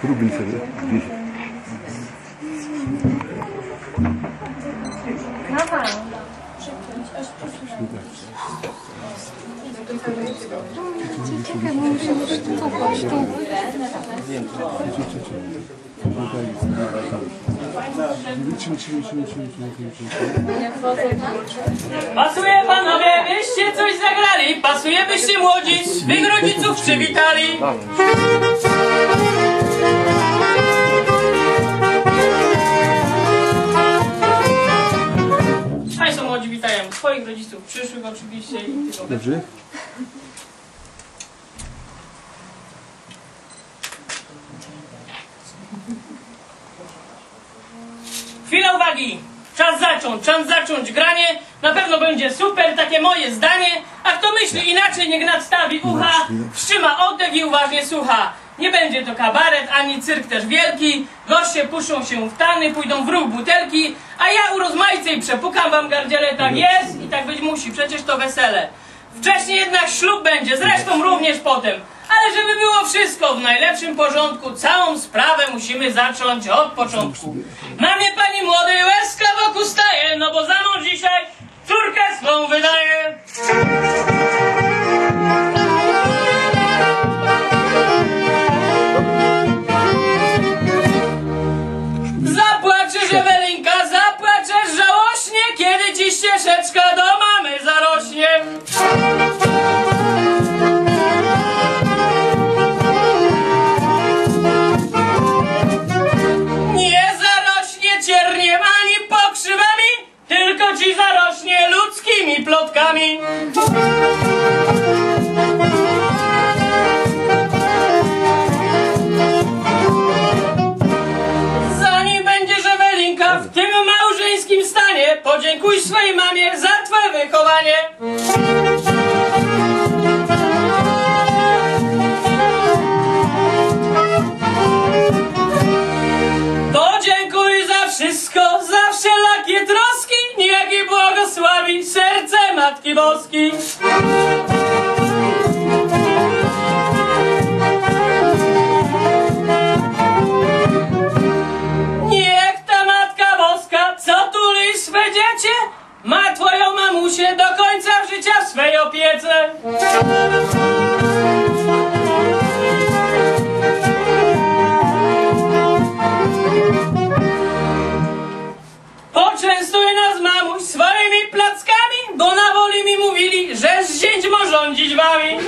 Próbuj sobie. Trzymaj. Pasuje panowie, byście coś zagrali, pasuje byście młodzi, swych rodziców przywitali. Państwo młodzi witają swoich rodziców, przyszłych oczywiście i tych. Dobrze? Chwila uwagi! Czas zacząć, czas zacząć granie. Na pewno będzie super, takie moje zdanie. A kto myśli inaczej, niech nadstawi ucha, wstrzyma oddech i uważnie słucha. Nie będzie to kabaret, ani cyrk też wielki. Goście puszczą się w tany, pójdą w róg butelki, a ja urozmaicę i przepukam wam gardziele, tak jest i tak być musi, przecież to wesele. Wcześniej jednak ślub będzie, zresztą również potem. Ale żeby było wszystko w najlepszym porządku, całą sprawę musimy zacząć od początku. Mamie pani młodej łezka plotkami. Zanim będziesz Ewelinka w tym małżeńskim stanie, podziękuj swojej mamie za twoje wychowanie. I błogosławi serce Matki Boskiej. Niech ta Matka Boska, co tuli swe dziecię, ma twoją mamusię do końca życia w swej opiece. Że z zięć ma rządzić wami.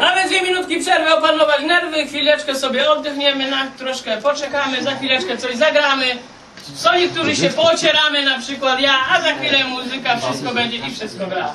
Nawet dwie minutki przerwy opanować nerwy, chwileczkę sobie oddychniemy, na troszkę poczekamy, za chwileczkę coś zagramy. Są niektórzy się pocieramy, na przykład ja, a za chwilę muzyka, wszystko będzie i wszystko gra.